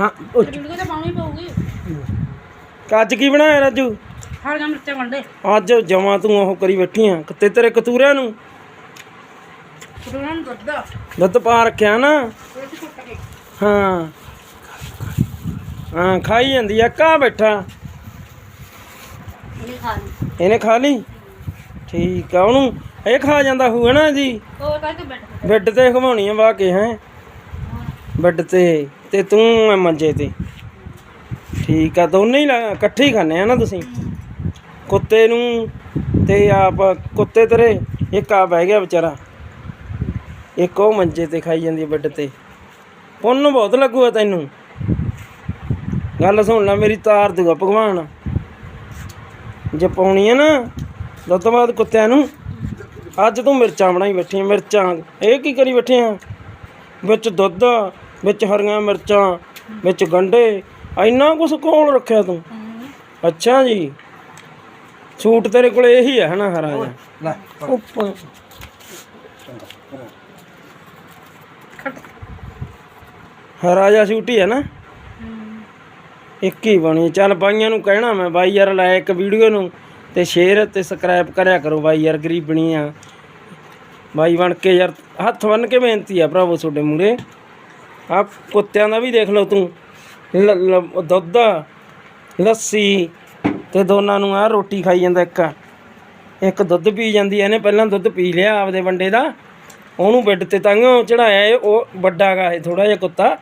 ਹਾਂ ਉਹ ਵੀਡੀਓ ਤਾਂ ਪਾਉਣੀ ਪਊਗੀ। ਅੱਜ ਕੀ ਬਣਾਇਆ ਰਾਜੂ? ਹਰੀਆਂ ਮਿਰਚਾਂ ਵੰਡੇ। ਅੱਜ ਜਮਾ ਤੂੰ ਉਹ ਕਰੀ ਬੈਠੀ ਆ। ਕਿਤੇ ਤੇਰੇ ਕਤੂਰਿਆਂ ਨੂੰ? ਫਿਰ ਉਹਨਾਂ ਨੂੰ ਦੁੱਧ ਦੁੱਧ ਪਾ ਰੱਖਿਆ ਨਾ। ਕੁੱਟ ਕੇ। ਹਾਂ। ਹਾਂ ਖਾਈ ਜਾਂਦੀ ਆ ਕਾ ਬੈਠਾ? ਇਹ ਖਾ ਲਈ। ਇਹਨੇ ਖਾ ਲਈ? ਠੀਕ ਆ ਉਹਨੂੰ ਇਹ ਖਾ ਜਾਂਦਾ ਹੋਊ ਨਾ ਜੀ। ਉਹ ਤੇ ਬੈਠ? ਬੈੱਡ ਤੇ ਘਮਾਉਣੀ ਆ ਵਾ ਕੇ ਹੈ। ਬੈੱਡ ਤੇ ਤੇ ਤੂੰ ਐ ਮੰਜੇ ਤੇ। ਠੀਕ ਆ ਦੋਨੇ ਹੀ ਲਾ- ਇਕੱਠੇ ਹੀ ਖਾਂਦੇ ਆ ਨਾ ਤੁਸੀਂ। ਕੁੱਤੇ ਨੂੰ ਤੇ ਆਪ ਕੁੱਤੇ ਤੇਰੇ ਇੱਕ ਆ ਬਹਿ ਗਿਆ ਵਿਚਾਰਾ। ਇੱਕ ਉਹ ਮੰਜੇ ਤੇ ਖਾਈ ਜਾਂਦੀ ਬੈੱਡ ਤੇ। ਪੁੰਨ ਬਹੁਤ ਲੱਗੂਗਾ ਤੈਨੂੰ। ਗੱਲ ਸੁਣ ਲੈ ਮੇਰੀ ਤਾਰ ਦੂਗਾ ਭਗਵਾਨ। ਜੇ ਪਾਉਣੀ ਆ ਨਾ ਦੁੱਧ ਤੋਂ ਬਾਅਦ ਕੁੱਤਿਆਂ ਨੂੰ ਅੱਜ ਤੂੰ ਮਿਰਚਾਂ ਬਣਾਈ ਬੈਠੀ ਆਂ, ਮਿਰਚਾਂ। ਇਹ ਕੀ ਕਰੀ ਬੈਠੇ ਆ? ਵਿੱਚ ਦੁੱਧ ਵਿੱਚ ਹਰੀਆਂ ਮਿਰਚਾਂ ਵਿੱਚ ਗੰਢੇ ਇੰਨਾ ਕੁਛ ਕੋਲ ਰੱਖਿਆ ਤੂੰ। ਅੱਛਾ ਜੀ। ਸੂਟ ਤੇਰੇ ਕੋਲ ਇਹੀ ਹੈ ਹਨਾ ਹਰਾ। ਜਿਹਾ ਲੈ ਉੱਪਰ। ਹਰਾ ਜਿਹਾ ਸੂਟ ਹੀ ਹੈ। ਨਾ ਇੱਕ ਹੀ ਬਣੀ। ਚੱਲ ਬਾਈਆਂ ਨੂੰ ਕਹਿਣਾ ਮੈਂ ਬਾਈ ਯਾਰ ਲਾਇਕ ਵੀਡੀਓ ਨੂੰ ਤੇ ਸ਼ੇਅਰ ਤੇ ਸਬਸਕ੍ਰਾਈਬ ਕਰਿਆ ਕਰੋ ਬਾਈ ਯਾਰ ਗਰੀਬਣੀ ਆ ਬਾਈ ਬਣ ਕੇ ਯਾਰ ਹੱਥ ਬੰਨ ਕੇ ਬੇਨਤੀ ਆ ਭਰਾਵੋ ਤੁਹਾਡੇ ਮੂਰੇ ਆ ਕੁੱਤਿਆਂ ਦਾ ਵੀ ਦੇਖ ਲਓ ਤੂੰ। ਦੁੱਧ ਲੱਸੀ ਤੇ ਦੋਨਾਂ ਨੂੰ ਆ ਰੋਟੀ ਖਾਈ ਜਾਂਦਾ ਇੱਕ। ਇੱਕ ਦੁੱਧ ਪੀ ਜਾਂਦੀ ਐ ਇਹਨੇ ਪਹਿਲਾਂ ਦੁੱਧ ਪੀ ਲਿਆ ਆਪਦੇ ਵੰਡੇ ਦਾ। ਉਹਨੂੰ ਬੈੱਡ ਤੇ ਤੰਗ ਚੜਾਇਆ ਇਹ ਉਹ ਵੱਡਾ ਗਾ ਇਹ ਥੋੜਾ ਜਿਹਾ ਕੁੱਤਾ।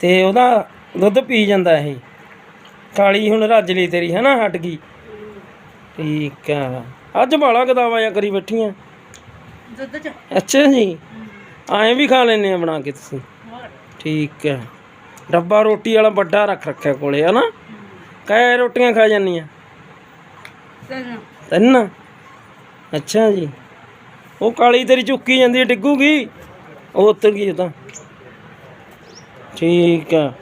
ਤੇ ਉਹਦਾ ਦੁੱਧ ਪੀ ਜਾਂਦਾ ਇਹ। ਕਾਲੀ ਹੁਣ ਰੱਜ ਲਈ ਤੇਰੀ ਹੈ ਨਾ ਹਟ ਗਈ। ਠੀਕ ਆ। ਅੱਜ ਬਾਲਾ ਗਦਾਵਾ ਜਾਂ ਕਰੀ ਬੈਠੀਆਂ। ਦੁੱਧ ਚ। ਅੱਛਾ ਜੀ। ਐਂ ਵੀ ਖਾ ਲੈਨੇ ਆ ਬਣਾ ਕੇ ਤੁਸੀਂ। ਠੀਕ ਹੈ। ਡੱਬਾ ਰੋਟੀ ਵਾਲਾ ਵੱਡਾ ਰੱਖ ਰੱਖਿਆ ਕੋਲੇ ਹਨਾ? ਕੈ ਰੋਟੀਆਂ ਖਾ ਜਾਂਦੀਆਂ ਤਿੰਨ। ਤਿੰਨ? ਅੱਛਾ ਜੀ। ਉਹ ਕਾਲੀ ਤੇਰੀ ਚੁੱਕੀ ਜਾਂਦੀ ਹੈ ਡਿੱਗੂਗੀ? ਉਹ ਉੱਤਰ ਗਈ ਉਹ ਤਾਂ। ਠੀਕ ਆ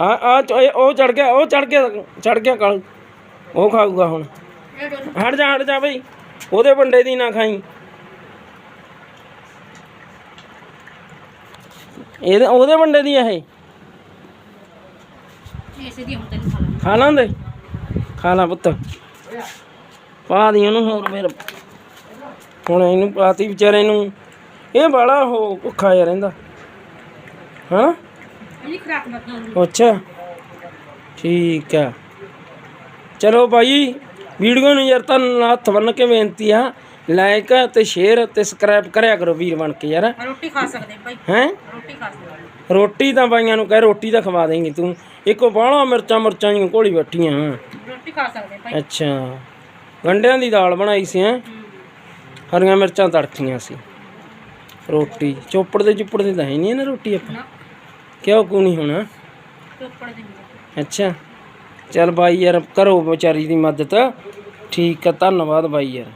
ਆ ਆ ਉਹ ਚੜ ਗਿਆ ਉਹ ਚੜ ਗਿਆ ਚੜ ਗਿਆ ਕਾਲ। ਉਹ ਖਾਊਗਾ ਹੁਣ। ਹਟ ਜਾ ਹਟ ਜਾ ਬਈ। ਉਹਦੇ ਬੰਡੇ ਦੀ ਨਾ ਖਾਈ। ਇਹਦੇ ਉਹਦੇ ਬੰਡੇ ਦੀ ਇਹ। ਇਸੇ ਦੀ ਹੁਣ ਤੈਨੂੰ ਖਾ ਲਾਂਗੇ। ਖਾ ਲਾਂਦੇ ਖਾ ਲਾ ਪੁੱਤ। ਪਾ ਦੀ ਉਹਨੂੰ ਹੋਰ ਮੇਰ ਹੁਣ ਇਹਨੂੰ ਪਾਤੀ ਵਿਚਾਰੇ ਨੂੰ। ਇਹ ਬੜਾ ਹੋ ਭੁੱਖਾ ਜਿਹਾ ਰਹਿੰਦਾ। ਹਾਂ? ਇਹਦੀ ਖਰਾਕ ਬਦਲ ਅੱਛਾ। ਠੀਕ ਆ। ਚਲੋ ਭਾਈ ਵੀਡੀਓ ਨੂੰ ਯਾਰ ਤੁਹਾਨੂੰ ਹੱਥ ਬੰਨ ਕੇ ਬੇਨਤੀ ਆ। ਲਾਈਕ ਤੇ ਸ਼ੇਅਰ ਤੇ ਸਬਸਕ੍ਰਾਈਬ ਕਰਿਆ ਕਰੋ ਵੀਰ ਬਣ ਕੇ ਯਾਰ। ਰੋਟੀ ਖਾ ਸਕਦੇ ਭਾਈ ਹੈਂ? ਰੋਟੀ ਖਾ ਸਕਦੇ ਰੋਟੀ ਤਾਂ ਬਾਈਆਂ ਨੂੰ ਕਹਿ ਰੋਟੀ ਤਾਂ ਖਵਾ ਦੇਂਗੀ ਤੂੰ। ਇੱਕੋ ਬਾਹਲਾ ਮਿਰਚਾਂ ਮਿਰਚਾਂ ਦੀਆਂ ਘੋਲੀ ਬੈਠੀਆਂ ਰੋਟੀ ਖਾ ਸਕਦੇ ਭਾਈ ਅੱਛਾ। ਗੰਢਿਆਂ ਦੀ ਦਾਲ ਬਣਾਈ ਸੀ ਹੈਂ? ਹਰੀਆਂ ਮਿਰਚਾਂ ਤੜਕੀਆਂ ਸੀ। ਰੋਟੀ ਚੋਪੜ ਦੇ ਚੁੱਪੜ ਦੇ ਤਾਂ ਹੈ ਨਹੀਂ ਨਾ ਰੋਟੀ ਆਪਾਂ। ਕਿਉਂ ਕੋ ਨਹੀਂ ਹੋਣਾ? ਚੋਪੜ ਦੀ ਅੱਛਾ। ਚੱਲ ਬਾਈ ਯਾਰ ਕਰੋ ਵਿਚਾਰੀ ਦੀ ਮਦਦ। ਠੀਕ ਆ ਧੰਨਵਾਦ ਬਾਈ ਯਾਰ।